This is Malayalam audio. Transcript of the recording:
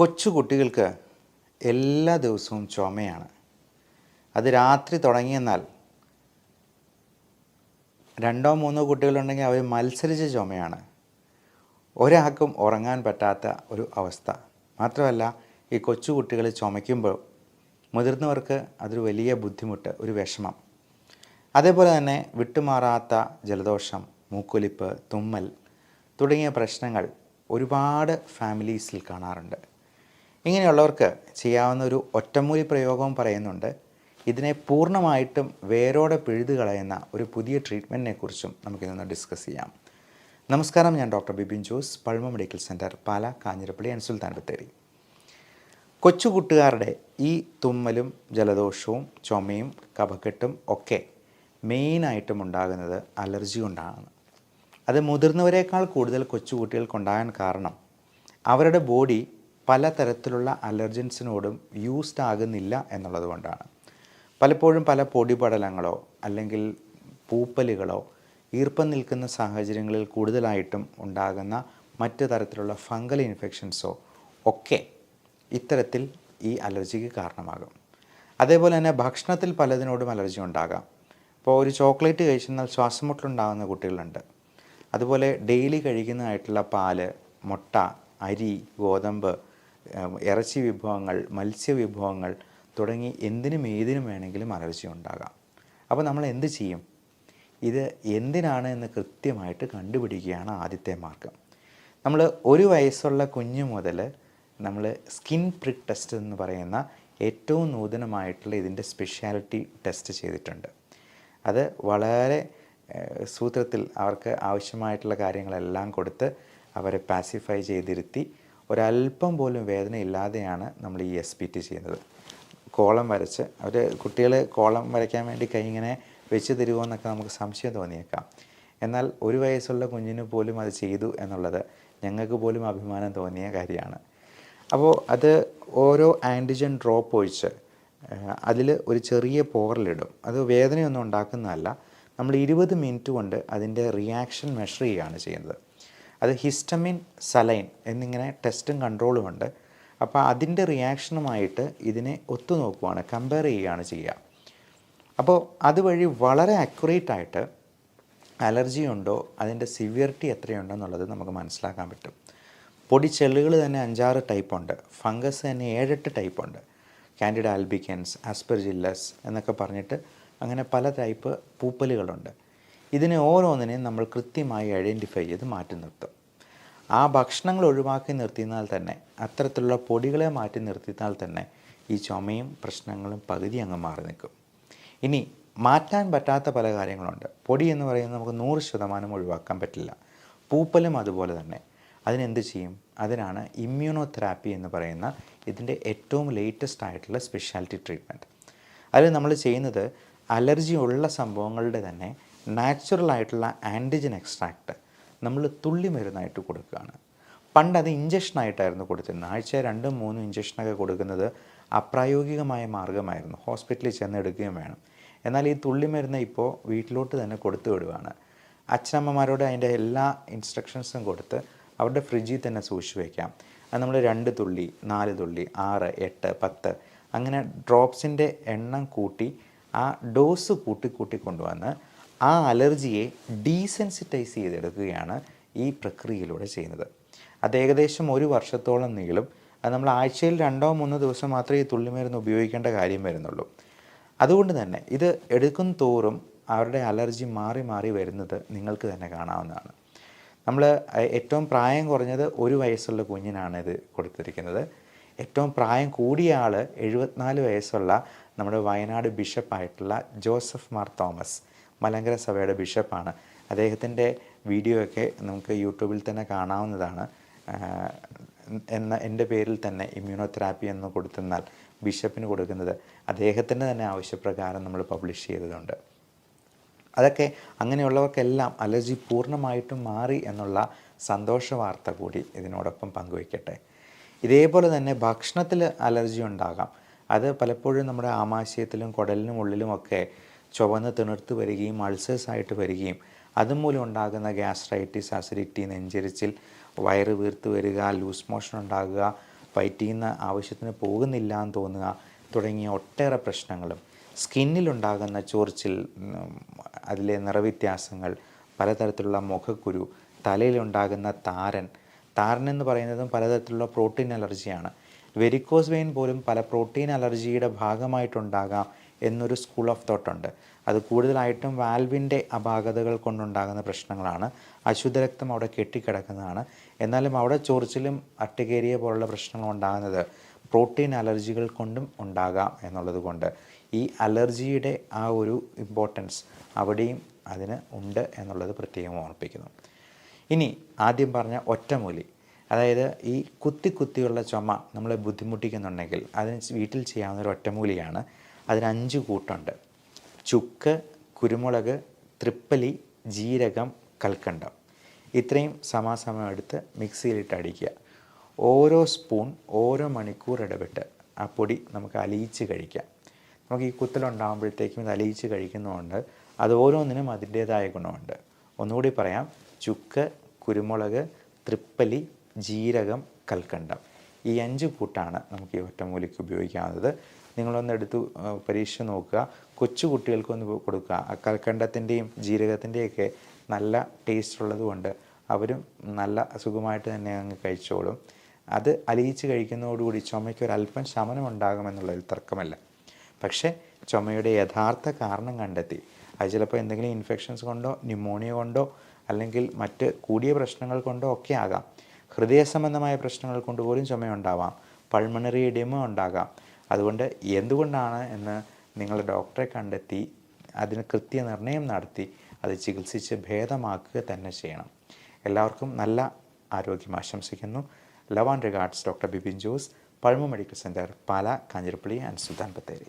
കൊച്ചു കുട്ടികൾക്ക് എല്ലാ ദിവസവും ചുമയാണ്. അത് രാത്രി തുടങ്ങിയെന്നാൽ രണ്ടോ മൂന്നോ കുട്ടികളുണ്ടെങ്കിൽ അവർ മത്സരിച്ച ചുമയാണ്. ഒരാൾക്കും ഉറങ്ങാൻ പറ്റാത്ത ഒരു അവസ്ഥ. മാത്രമല്ല ഈ കൊച്ചുകുട്ടികൾ ചുമയ്ക്കുമ്പോൾ മുതിർന്നവർക്ക് അതൊരു വലിയ ബുദ്ധിമുട്ട് ഒരു വിഷമം. അതേപോലെ തന്നെ വിട്ടുമാറാത്ത ജലദോഷം മൂക്കൊലിപ്പ് തുമ്മൽ തുടങ്ങിയ പ്രശ്നങ്ങൾ ഒരുപാട് ഫാമിലീസിൽ കാണാറുണ്ട്. ഇങ്ങനെയുള്ളവർക്ക് ചെയ്യാവുന്ന ഒരു ഒറ്റമൂലി പ്രയോഗവും പറയുന്നുണ്ട്. ഇതിനെ പൂർണമായിട്ടും വേരോടെ പിഴുതു കളയുന്ന ഒരു പുതിയ ട്രീറ്റ്മെന്റിനെ കുറിച്ചും നമുക്കിതൊന്ന് ഡിസ്കസ് ചെയ്യാം. നമസ്കാരം ഞാൻ doctor Bibin Jose Pulma medical centre Pala Kanjirappally and Sultan Bathery. കൊച്ചുകുട്ടുകാരുടെ ഈ തുമ്മലും ജലദോഷവും ചുമയും കഫക്കെട്ടും ഒക്കെ മെയിനായിട്ടും ഉണ്ടാകുന്നത് അലർജി കൊണ്ടാണ്. അത് മുതിർന്നവരെക്കാൾ കൂടുതൽ കൊച്ചുകുട്ടികൾക്കുണ്ടാകാൻ കാരണം അവരുടെ ബോഡി പലതരത്തിലുള്ള അലർജൻസിനോടും യൂസ്ഡ് ആകുന്നില്ല എന്നുള്ളത് കൊണ്ടാണ്. പലപ്പോഴും പല പൊടിപടലങ്ങളോ അല്ലെങ്കിൽ പൂപ്പലുകളോ ഈർപ്പം നിൽക്കുന്ന സാഹചര്യങ്ങളിൽ കൂടുതലായിട്ടും ഉണ്ടാകുന്ന മറ്റു തരത്തിലുള്ള ഫംഗൽ ഇൻഫെക്ഷൻസോ ഒക്കെ ഇത്തരത്തിൽ ഈ അലർജിക്ക് കാരണമാകും. അതേപോലെ തന്നെ ഭക്ഷണത്തിൽ പലതിനോടും അലർജി ഉണ്ടാകാം. ഇപ്പോൾ ഒരു ചോക്ലേറ്റ് കഴിച്ചെന്നാൽ ശ്വാസമുട്ടലുണ്ടാകുന്ന കുട്ടികളുണ്ട്. അതുപോലെ ഡെയിലി കഴിക്കുന്നതായിട്ടുള്ള പാൽ മുട്ട അരി ഗോതമ്പ് ഇറച്ചി വിഭവങ്ങൾ മത്സ്യവിഭവങ്ങൾ തുടങ്ങി എന്തിനും ഏതിനും വേണമെങ്കിലും അലർജി ഉണ്ടാകാം. അപ്പോൾ നമ്മൾ എന്ത് ചെയ്യും? ഇത് എന്തിനാണ് എന്ന് കൃത്യമായിട്ട് കണ്ടുപിടിക്കുകയാണ് ആദ്യത്തെ മാർഗം. നമ്മൾ ഒരു വയസ്സുള്ള കുഞ്ഞു മുതൽ നമ്മൾ സ്കിൻ പ്രിക് ടെസ്റ്റ് എന്ന് പറയുന്ന ഏറ്റവും നൂതനമായിട്ടുള്ള ഇതിന്റെ സ്പെഷ്യാലിറ്റി ടെസ്റ്റ് ചെയ്തിട്ടുണ്ട്. അത് വളരെ സൂത്രത്തിൽ അവർക്ക് ആവശ്യമായിട്ടുള്ള കാര്യങ്ങളെല്ലാം കൊടുത്ത് അവരെ പാസിഫൈ ചെയ്തിരുത്തി ഒരല്പം പോലും വേദന ഇല്ലാതെയാണ് നമ്മൾ ഈ എസ് പി ടി ചെയ്യുന്നത്. കോളം വരച്ച് അവർ കുട്ടികൾ കോളം വരയ്ക്കാൻ വേണ്ടി കൈ ഇങ്ങനെ വെച്ച് തരുമോ എന്നൊക്കെ നമുക്ക് സംശയം തോന്നിയേക്കാം. എന്നാൽ ഒരു വയസ്സുള്ള കുഞ്ഞിന് പോലും അത് ചെയ്തു എന്നുള്ളത് ഞങ്ങൾക്ക് പോലും അഭിമാനം തോന്നിയ കാര്യമാണ്. അപ്പോൾ അത് ഓരോ ആന്റിജൻ ഡ്രോപ്പ് ഒഴിച്ച് അതിൽ ഒരു ചെറിയ പോറലിടും. അത് വേദനയൊന്നും ഉണ്ടാക്കുന്നതല്ല. നമ്മൾ ഇരുപത് മിനിറ്റ് കൊണ്ട് അതിന്റെ റിയാക്ഷൻ മെഷർ ചെയ്യുകയാണ് ചെയ്യുന്നത്. അത് ഹിസ്റ്റമിൻ സലൈൻ എന്നിങ്ങനെ ടെസ്റ്റും കൺട്രോളും ഉണ്ട്. അപ്പോൾ അതിന്റെ റിയാക്ഷനുമായിട്ട് ഇതിനെ ഒത്തുനോക്കുവാണ് കമ്പയർ ചെയ്യുകയാണ് ചെയ്യുക. അപ്പോൾ അതുവഴി വളരെ അക്യുറേറ്റ് ആയിട്ട് അലർജി ഉണ്ടോ അതിന്റെ സിവിയറിറ്റി എത്രയുണ്ടോ എന്നുള്ളത് നമുക്ക് മനസ്സിലാക്കാൻ പറ്റും. പൊടി ചെല്ലുകൾ തന്നെ അഞ്ചാറ് ടൈപ്പ് ഉണ്ട് ഫംഗസ് തന്നെ ഏഴെട്ട് ടൈപ്പ് ഉണ്ട്. കാൻഡിഡ ആൽബിക്കൻസ് ആസ്പെർജില്ലസ് എന്നൊക്കെ പറഞ്ഞിട്ട് അങ്ങനെ പല ടൈപ്പ് പൂപ്പലുകളുണ്ട്. ഇതിനെ ഓരോന്നിനെയും നമ്മൾ കൃത്യമായി ഐഡന്റിഫൈ ചെയ്ത് മാറ്റി നിർത്തും. ആ ഭക്ഷണങ്ങൾ ഒഴിവാക്കി നിർത്തിയാൽ തന്നെ അത്തരത്തിലുള്ള പൊടികളെ മാറ്റി നിർത്തിയാൽ തന്നെ ഈ ചുമയും പ്രശ്നങ്ങളും പകുതി അങ്ങ് മാറി നിൽക്കും. ഇനി മാറ്റാൻ പറ്റാത്ത പല കാര്യങ്ങളുണ്ട്. പൊടി എന്ന് പറയുന്നത് നമുക്ക് നൂറ് ശതമാനം ഒഴിവാക്കാൻ പറ്റില്ല. പൂപ്പലും അതുപോലെ തന്നെ. അതിനെന്ത് ചെയ്യും? അതിനാണ് ഇമ്മ്യൂണോ തെറാപ്പി എന്ന് പറയുന്ന ഇതിന്റെ ഏറ്റവും ലേറ്റസ്റ്റ് ആയിട്ടുള്ള സ്പെഷ്യാലിറ്റി ട്രീറ്റ്മെന്റ് അതിൽ നമ്മൾ ചെയ്യുന്നത് അലർജി ഉള്ള സംഭവങ്ങളുടെ തന്നെ നാച്ചുറൽ ആയിട്ടുള്ള ആന്റിജൻ എക്സ്ട്രാക്റ്റ് നമ്മൾ തുള്ളി മരുന്നായിട്ട് കൊടുക്കുകയാണ്. പണ്ട് അത് ഇഞ്ചക്ഷനായിട്ടായിരുന്നു കൊടുത്തിരുന്നത്. ആഴ്ച രണ്ടും മൂന്നും ഇഞ്ചക്ഷനൊക്കെ കൊടുക്കുന്നത് അപ്രായോഗികമായ മാർഗമായിരുന്നു. ഹോസ്പിറ്റലിൽ ചെന്ന് എടുക്കുകയും വേണം. എന്നാൽ ഈ തുള്ളി മരുന്ന് ഇപ്പോൾ വീട്ടിലോട്ട് തന്നെ കൊടുത്തു വിടുവാണ്. അച്ഛനമ്മമാരോട് അതിന്റെ എല്ലാ ഇൻസ്ട്രക്ഷൻസും കൊടുത്ത് അവരുടെ ഫ്രിഡ്ജിൽ തന്നെ സൂക്ഷിച്ച് വയ്ക്കാം അത് നമ്മൾ രണ്ട് തുള്ളി നാല് തുള്ളി ആറ് എട്ട് പത്ത് അങ്ങനെ ഡ്രോപ്സിന്റെ എണ്ണം കൂട്ടി ആ ഡോസ് കൂട്ടി കൂട്ടി കൊണ്ടുവന്ന് ആ അലർജിയെ ഡീസെൻസിറ്റൈസ് ചെയ്തെടുക്കുകയാണ് ഈ പ്രക്രിയയിലൂടെ ചെയ്യുന്നത്. അത് ഏകദേശം ഒരു വർഷത്തോളം നീളും. അത് നമ്മൾ ആഴ്ചയിൽ രണ്ടോ മൂന്നോ ദിവസം മാത്രമേ ഈ തുള്ളിമരുന്ന് ഉപയോഗിക്കേണ്ട കാര്യം വരുന്നുള്ളൂ. അതുകൊണ്ട് തന്നെ ഇത് എടുക്കും തോറും അവരുടെ അലർജി മാറി മാറി വരുന്നത് നിങ്ങൾക്ക് തന്നെ കാണാവുന്നതാണ്. നമ്മൾ ഏറ്റവും പ്രായം കുറഞ്ഞത് ഒരു വയസ്സുള്ള കുഞ്ഞിനാണ് ഇത് കൊടുത്തിരിക്കുന്നത്. ഏറ്റവും പ്രായം കൂടിയ ആൾ എഴുപത്തിനാല് വയസ്സുള്ള നമ്മുടെ വയനാട് ബിഷപ്പായിട്ടുള്ള ജോസഫ് മാർ തോമസ്. മലങ്കര സഭയുടെ ബിഷപ്പാണ്. അദ്ദേഹത്തിന്റെ വീഡിയോ ഒക്കെ നമുക്ക് യൂട്യൂബിൽ തന്നെ കാണാവുന്നതാണ്. എന്ന എന്റെ പേരിൽ തന്നെ ഇമ്മ്യൂണോതെറാപ്പി എന്ന് കൊടുത്തെന്നാൽ ബിഷപ്പിന് കൊടുക്കുന്നത് അദ്ദേഹത്തിന്റെ തന്നെ ആവശ്യപ്രകാരം നമ്മൾ പബ്ലിഷ് ചെയ്തതുണ്ട്. അതൊക്കെ അങ്ങനെയുള്ളവർക്കെല്ലാം അലർജി പൂർണമായിട്ടും മാറി എന്നുള്ള സന്തോഷ വാർത്ത കൂടി ഇതിനോടൊപ്പം പങ്കുവയ്ക്കട്ടെ. ഇതേപോലെ തന്നെ ഭക്ഷണത്തിൽ അലർജി ഉണ്ടാകാം. അത് പലപ്പോഴും നമ്മുടെ ആമാശയത്തിലും കുടലിനും ഉള്ളിലുമൊക്കെ ചുവന്ന് തിണർത്ത് വരികയും അൾസേഴ്സ് ആയിട്ട് വരികയും അതുമൂലം ഉണ്ടാകുന്ന ഗ്യാസ്ട്രൈറ്റിസ് അസിഡിറ്റി നെഞ്ചരിച്ചിൽ വയറ് വീർത്ത് വരിക ലൂസ് മോഷൻ ഉണ്ടാകുക വയറ്റിൽ നിന്ന് ആവശ്യത്തിന് പോകുന്നില്ല എന്ന് തോന്നുക തുടങ്ങിയ ഒട്ടേറെ പ്രശ്നങ്ങളും. സ്കിന്നിലുണ്ടാകുന്ന ചൊറിച്ചിൽ അതിലെ നിറവ്യത്യാസങ്ങൾ പലതരത്തിലുള്ള മുഖക്കുരു തലയിലുണ്ടാകുന്ന താരൻ. താരൻ എന്ന് പറയുന്നതും പലതരത്തിലുള്ള പ്രോട്ടീൻ അലർജിയാണ്. വെരിക്കോസ് വെയിൻ പോലും പല പ്രോട്ടീൻ അലർജിയുടെ ഭാഗമായിട്ടുണ്ടാകാം എന്നൊരു സ്കൂൾ ഓഫ് തോട്ടുണ്ട് അത് കൂടുതലായിട്ടും വാൽവിന്റെ അപാകതകൾ കൊണ്ടുണ്ടാകുന്ന പ്രശ്നങ്ങളാണ്. അശുദ്ധരക്തം അവിടെ കെട്ടിക്കിടക്കുന്നതാണ്. എന്നാലും അവിടെ ചൊറിച്ചിലും അട്ടുകേരിയ പോലുള്ള പ്രശ്നങ്ങൾ ഉണ്ടാകുന്നത് പ്രോട്ടീൻ അലർജികൾ കൊണ്ടും ഉണ്ടാകാം എന്നുള്ളത് കൊണ്ട്. ഈ അലർജിയുടെ ആ ഒരു ഇമ്പോർട്ടൻസ് അവിടെയും അതിന് ഉണ്ട് എന്നുള്ളത് പ്രത്യേകം ഓർമ്മിപ്പിക്കുന്നു ഇനി ആദ്യം പറഞ്ഞ ഒറ്റമൂലി. അതായത് ഈ കുത്തി കുത്തിയുള്ള ചുമ നമ്മളെ ബുദ്ധിമുട്ടിക്കുന്നുണ്ടെങ്കിൽ അതിന് വീട്ടിൽ ചെയ്യാവുന്ന ഒരു ഒറ്റമൂലിയാണ് അതിന് അഞ്ച് കൂട്ടുണ്ട്. ചുക്ക് കുരുമുളക് തൃപ്പലി ജീരകം കൽക്കണ്ടം. ഇത്രയും സമാസമം എടുത്ത് മിക്സിയിലിട്ട് അടിക്കുക. ഓരോ സ്പൂൺ ഓരോ മണിക്കൂർ ഇടവിട്ട് ആ പൊടി നമുക്ക് അലിയിച്ച് കഴിക്കാം. നമുക്ക് ഈ കുത്തലുണ്ടാകുമ്പോഴത്തേക്കും ഇത് അലിയിച്ച് കഴിക്കുന്നതുകൊണ്ട് അത് ഓരോന്നിനും അതിന്റേതായ ഗുണമുണ്ട്. ഒന്നുകൂടി പറയാം. ചുക്ക് കുരുമുളക് തൃപ്പലി ജീരകം കൽക്കണ്ടം. ഈ അഞ്ച് കൂട്ടാണ് നമുക്ക് ഈ ഒറ്റമൂലിക്ക് ഉപയോഗിക്കാവുന്നത്. നിങ്ങളൊന്ന് എടുത്ത് പരീക്ഷിച്ച് നോക്കുക. കൊച്ചു കുട്ടികൾക്കൊന്ന് കൊടുക്കുക. കൽക്കണ്ടത്തിന്റെയും ജീരകത്തിന്റെയൊക്കെ നല്ല ടേസ്റ്റ് ഉള്ളതുകൊണ്ട് അവരും നല്ല സുഖമായിട്ട് തന്നെ അങ്ങ് കഴിച്ചോളും. അത് അലിയിച്ച് കഴിക്കുന്നതോടുകൂടി ചുമയ്ക്ക് ഒരു അല്പം ശമനം ഉണ്ടാകുമെന്നുള്ളതിൽ തർക്കമല്ല. പക്ഷേ ചുമയുടെ യഥാർത്ഥ കാരണം കണ്ടെത്തി. അത് ചിലപ്പോൾ എന്തെങ്കിലും ഇൻഫെക്ഷൻസ് കൊണ്ടോ ന്യൂമോണിയ കൊണ്ടോ അല്ലെങ്കിൽ മറ്റ് കൂടിയ പ്രശ്നങ്ങൾ കൊണ്ടോ ഒക്കെ ആകാം. ഹൃദയ സംബന്ധമായ പ്രശ്നങ്ങൾ കൊണ്ട് പോലും ചുമയുണ്ടാവാം. പൾമണറി ഇടിമ ഉണ്ടാകാം. അതുകൊണ്ട് എന്തുകൊണ്ടാണ് എന്ന് നിങ്ങൾ ഡോക്ടറെ കണ്ടെത്തി അതിന് കൃത്യനിർണയം നടത്തി അത് ചികിത്സിച്ച് ഭേദമാക്കുക തന്നെ ചെയ്യണം. എല്ലാവർക്കും നല്ല ആരോഗ്യം ആശംസിക്കുന്നു. Love and regards doctor Bipin Jose Pazhama medical centre Pala Kanjirappally and Sultan Bathery.